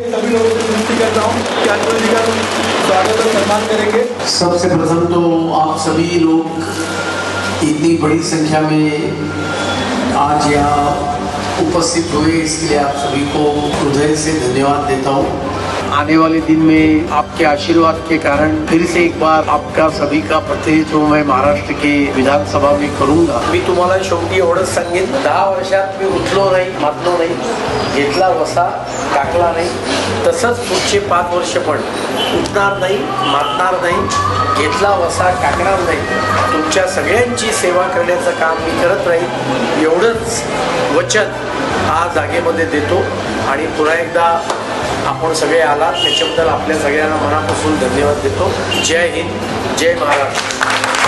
सभी लोगों से विनती करता हूँ जी का स्वागत और सम्मान करेंगे। सबसे प्रथम तो आप सभी लोग इतनी बड़ी संख्या में आज यहाँ उपस्थित हुए इसके लिए आप सभी को हृदय से धन्यवाद देता हूँ। आने वाले दिन में आपके आशीर्वाद के कारण फिर से एक बार आपका सभी का प्रतिनिधित्व मैं महाराष्ट्र के विधानसभा में करूंगा। मी तुम्हाला शेवटी एवढंच सांगेन दहा वर्षात मी उठलो नाही मातलो नाही घेतला वसा टाकला नाही. तसंच पुढचे पाच वर्ष पण उठणार नाही मातणार नाही घेतला वसा टाकणार नाही. तुमच्या सगळ्यांची सेवा करण्याचं काम मी करत राहील एवढंच वचन आज जागेमध्ये देतो आणि पुन्हा एकदा आपण सगळे आलात. त्याच्याबद्दल आपल्या सगळ्यांना मनापासून धन्यवाद देतो. जय हिंद जय महाराष्ट्र.